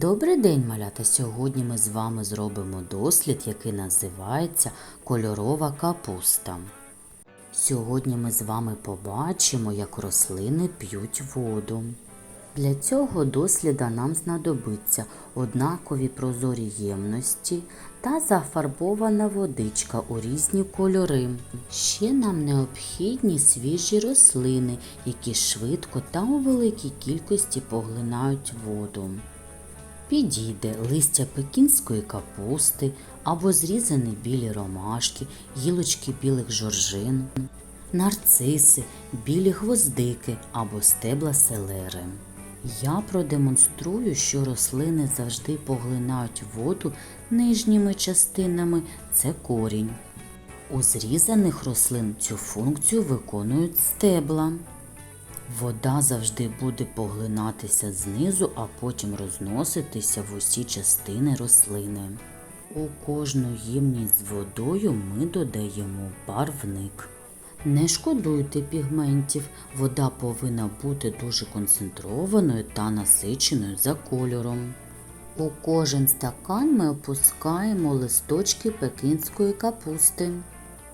Добрий день, малята! Сьогодні ми з вами зробимо дослід, який називається кольорова капуста. Сьогодні ми з вами побачимо, як рослини п'ють воду. Для цього досліда нам знадобиться однакові прозорі ємності та зафарбована водичка у різні кольори. Ще нам необхідні свіжі рослини, які швидко та у великій кількості поглинають воду. Підійде листя пекінської капусти або зрізані білі ромашки, гілочки білих жоржин, нарциси, білі гвоздики або стебла селери. Я продемонструю, що рослини завжди поглинають воду нижніми частинами це корінь. У зрізаних рослин цю функцію виконують стебла. Вода завжди буде поглинатися знизу, а потім розноситися в усі частини рослини. У кожну ємність з водою ми додаємо барвник. Не шкодуйте пігментів, вода повинна бути дуже концентрованою та насиченою за кольором. У кожен стакан ми опускаємо листочки пекінської капусти.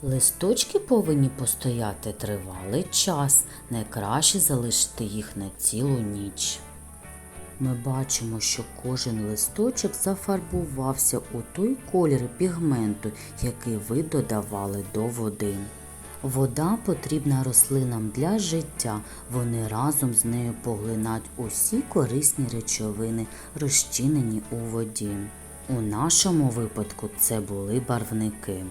Листочки повинні постояти тривалий час, найкраще залишити їх на цілу ніч. Ми бачимо, що кожен листочок зафарбувався у той колір пігменту, який ви додавали до води. Вода потрібна рослинам для життя. Вони разом з нею поглинають усі корисні речовини, розчинені у воді. У нашому випадку це були барвники.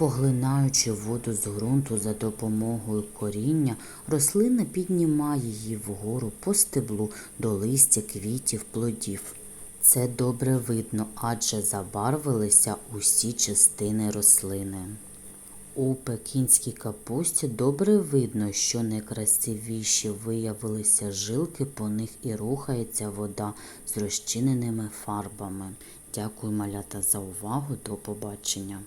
Поглинаючи воду з ґрунту за допомогою коріння, рослина піднімає її вгору по стеблу до листя квітів плодів. Це добре видно, адже забарвилися усі частини рослини. У пекінській капусті добре видно, що найкрасивіші виявилися жилки, по них і рухається вода з розчиненими фарбами. Дякую, малята, за увагу. До побачення.